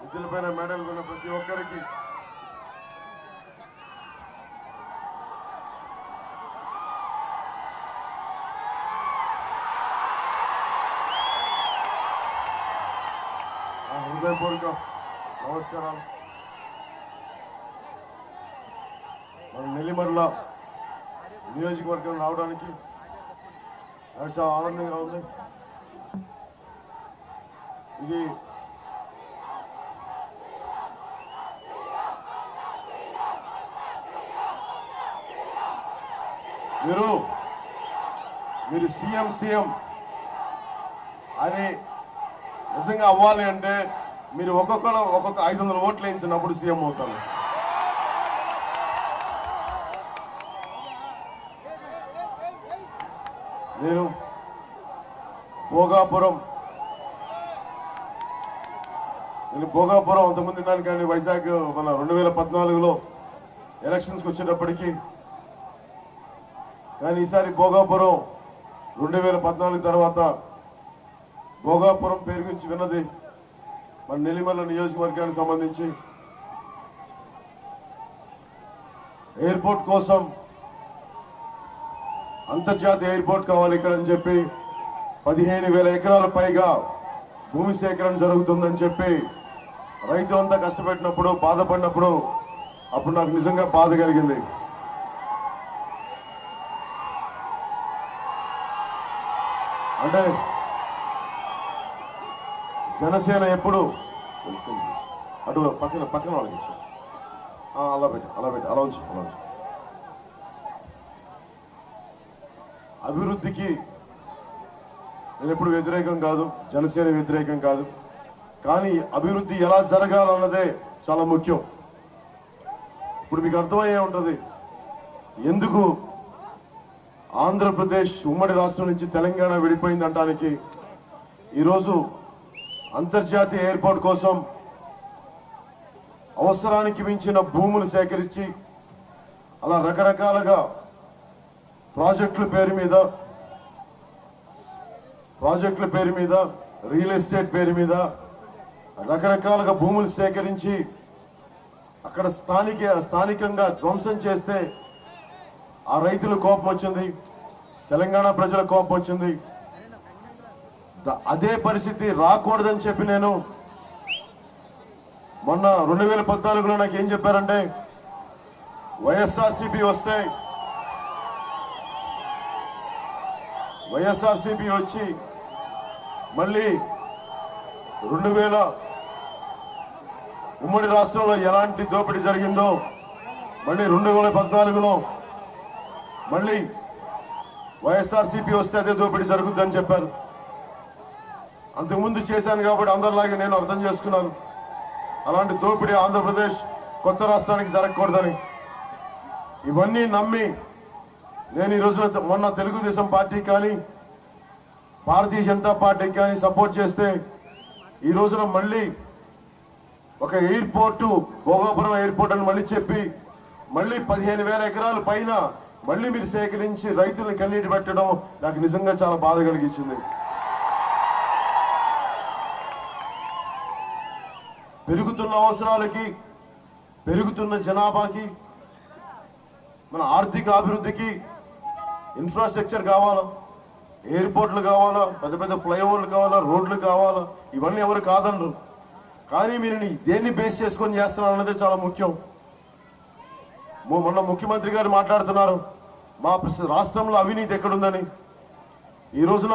మిద్దుల పైన మెడల్ ఉన్న ప్రతి ఒక్కరికి. హృదయపూర్వక నమస్కారాలు. మన నెల్లిమర్ల నియోజకవర్గం రావడానికి నాకు చాలా ఆనందంగా ఉంది. ఇది మీరు మీరు సీఎం సీఎం అని నిజంగా అవ్వాలి అంటే మీరు ఒక్కొక్కరు ఒక్కొక్క ఐదు వందల ఓట్లు వేయించినప్పుడు సీఎం అవుతారు. నేను భోగాపురం నేను భోగాపురం అంతకుముందు ఉన్నాను కానీ వైజాగ్ మన రెండు వేల పద్నాలుగులో ఎలక్షన్స్కి వచ్చేటప్పటికి కానీ ఈసారి భోగాపురం రెండు వేల పద్నాలుగు తర్వాత భోగాపురం పేరు గురించి విన్నది మన నెల్లిమల్ల నియోజకవర్గానికి సంబంధించి. ఎయిర్పోర్ట్ కోసం అంతర్జాతీయ ఎయిర్పోర్ట్ కావాలి ఇక్కడ అని చెప్పి పదిహేను వేల ఎకరాల పైగా భూమి సేకరణ జరుగుతుందని చెప్పి రైతులంతా కష్టపెట్టినప్పుడు బాధపడినప్పుడు అప్పుడు నాకు నిజంగా బాధ కలిగింది. అంటే జనసేన ఎప్పుడు అటు పక్కన పక్కన వాళ్ళకి ఇచ్చు. అలా పెట్టు అలా పెట్టు అలా ఉంచు అలా ఉంచు. అభివృద్ధికి నేను ఎప్పుడు వ్యతిరేకం కాదు జనసేన వ్యతిరేకం కాదు. కానీ అభివృద్ధి ఎలా జరగాలన్నదే చాలా ముఖ్యం. ఇప్పుడు మీకు అర్థమయ్యే ఉంటుంది ఎందుకు ఆంధ్రప్రదేశ్ ఉమ్మడి రాష్ట్రం నుంచి తెలంగాణ విడిపోయింది అంటానికి ఈరోజు అంతర్జాతీయ ఎయిర్పోర్ట్ కోసం అవసరానికి మించిన భూములు సేకరించి అలా రకరకాలుగా ప్రాజెక్టుల పేరు మీద ప్రాజెక్టుల పేరు మీద రియల్ ఎస్టేట్ పేరు మీద రకరకాలుగా భూములు సేకరించి అక్కడ స్థానిక స్థానికంగా ధ్వంసం చేస్తే ఆ రైతుల కోపం వచ్చింది తెలంగాణ ప్రజల కోపం వచ్చింది. అదే పరిస్థితి రాకూడదని చెప్పి నేను మొన్న రెండు వేల పద్నాలుగులో నాకు ఏం చెప్పారంటే వైఎస్ఆర్సీపీ వస్తే వైఎస్ఆర్సీపీ వచ్చి మళ్ళీ రెండు వేల ఉమ్మడి రాష్ట్రంలో ఎలాంటి దోపిడీ జరిగిందో మళ్ళీ రెండు వేల పద్నాలుగులో మళ్ళీ వైఎస్ఆర్సీపీ వస్తే అదే దోపిడీ జరుగుతుందని చెప్పారు. అంతకుముందు చేశాను కాబట్టి అందరిలాగే నేను అర్థం చేసుకున్నాను. అలాంటి దోపిడీ ఆంధ్రప్రదేశ్ కొత్త రాష్ట్రానికి జరగకూడదని. ఇవన్నీ నమ్మి నేను ఈ రోజున మొన్న తెలుగుదేశం పార్టీ కానీ భారతీయ జనతా పార్టీకి కానీ సపోర్ట్ చేస్తే ఈ రోజున మళ్ళీ ఒక ఎయిర్పోర్టు భోగాపురం ఎయిర్పోర్ట్ అని మళ్ళీ చెప్పి మళ్ళీ పదిహేను వేల ఎకరాల పైన మళ్ళీ మీరు సేకరించి రైతులను కన్నీటి పెట్టడం నాకు నిజంగా చాలా బాధ కలిగించింది. పెరుగుతున్న అవసరాలకి పెరుగుతున్న జనాభాకి మన ఆర్థిక అభివృద్ధికి ఇన్ఫ్రాస్ట్రక్చర్ కావాలా? ఎయిర్పోర్ట్లు కావాలా? పెద్ద పెద్ద ఫ్లైఓవర్లు కావాలా? రోడ్లు కావాలా? ఇవన్నీ ఎవరు కాదనరు. కానీ మీరు దేన్ని బేస్ చేసుకొని చేస్తున్నారు అన్నదే చాలా ముఖ్యం. మొన్న ముఖ్యమంత్రి గారు మాట్లాడుతున్నారు. మా రాష్ట్రంలో అవినీతి ఎక్కడుందని. ఈ రోజున